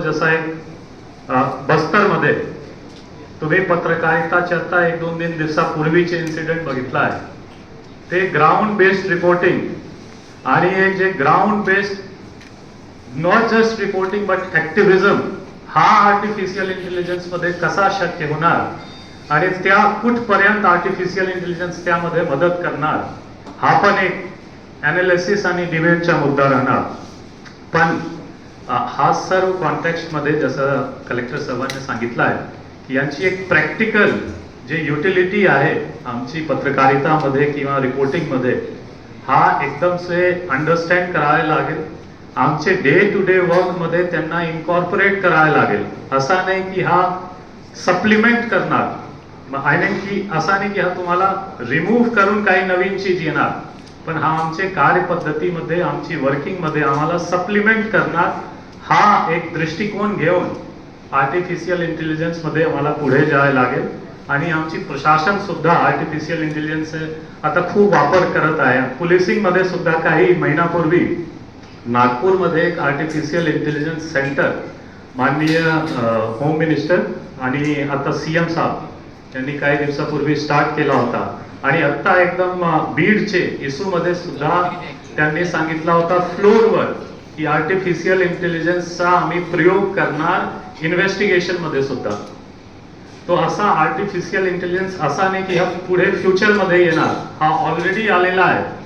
जसा एक बस्तरमध्ये तुम्ही पत्रकारिताच्या आता एक दोन तीन दिवसापूर्वीचे इन्सिडेंट बघितला आहे. ते ग्राउंड बेस्ड रिपोर्टिंग आणि हे जे ground based not just reporting but activism हा आर्टिफिशियल इंटेलिजन्समध्ये कसा शक्य होणार? आणि त्या कुठपर्यंत आर्टिफिशियल इंटेलिजन्स त्यामध्ये मदत करणार? हा पण एक अनालिसिस आणि डिबेटचा मुद्दा राहणार. पण हा सर्व कॉन्टॅक्टमध्ये जसं कलेक्टर साहेबांनी सांगितलं आहे की यांची एक प्रॅक्टिकल जे युटिलिटी आहे आमची पत्रकारितामध्ये किंवा रिपोर्टिंगमध्ये हा एकदम से अंडरस्टँड करायला लागेल. आमचे डे टू डे वर्कमध्ये त्यांना इन्कॉर्पोरेट करायला लागेल. असा नाही की हा सप्लिमेंट करणार. आय नाही की असा नाही की हा तुम्हाला रिमूव्ह करून काही नवीन चीज येणार. पण हा आमचे कार्यपद्धतीमध्ये आमची वर्किंगमध्ये आम्हाला सप्लिमेंट करणार. हा एक दृष्टिकोन घेऊन आर्टिफिशियल इंटेलिजन्समध्ये आम्हाला पुढे जायला लागेल. आणि आमची प्रशासन सुद्धा आर्टिफिशियल इंटेलिजन्स आता खूप वापर करत आहे. पोलिसिंगमध्ये सुद्धा काही महिनापूर्वी नागपूरमध्ये एक आर्टिफिशियल इंटेलिजन्स सेंटर माननीय होम मिनिस्टर आणि आता सीएम साहेब यांनी काही दिवसापूर्वी स्टार्ट केला होता. आणि आता एकदम बीडचे इसूमध्ये सुद्धा त्यांनी सांगितला होता फ्लोरवर की आर्टिफिशियल इंटेलिजन्सचा आम्ही प्रयोग करणार इन्व्हेस्टिगेशनमध्ये सुद्धा. तो असा आर्टिफिशियल इंटेलिजन्स असा नाही की ह्या पुढे फ्युचरमध्ये येणार. हा ऑलरेडी आलेला आहे.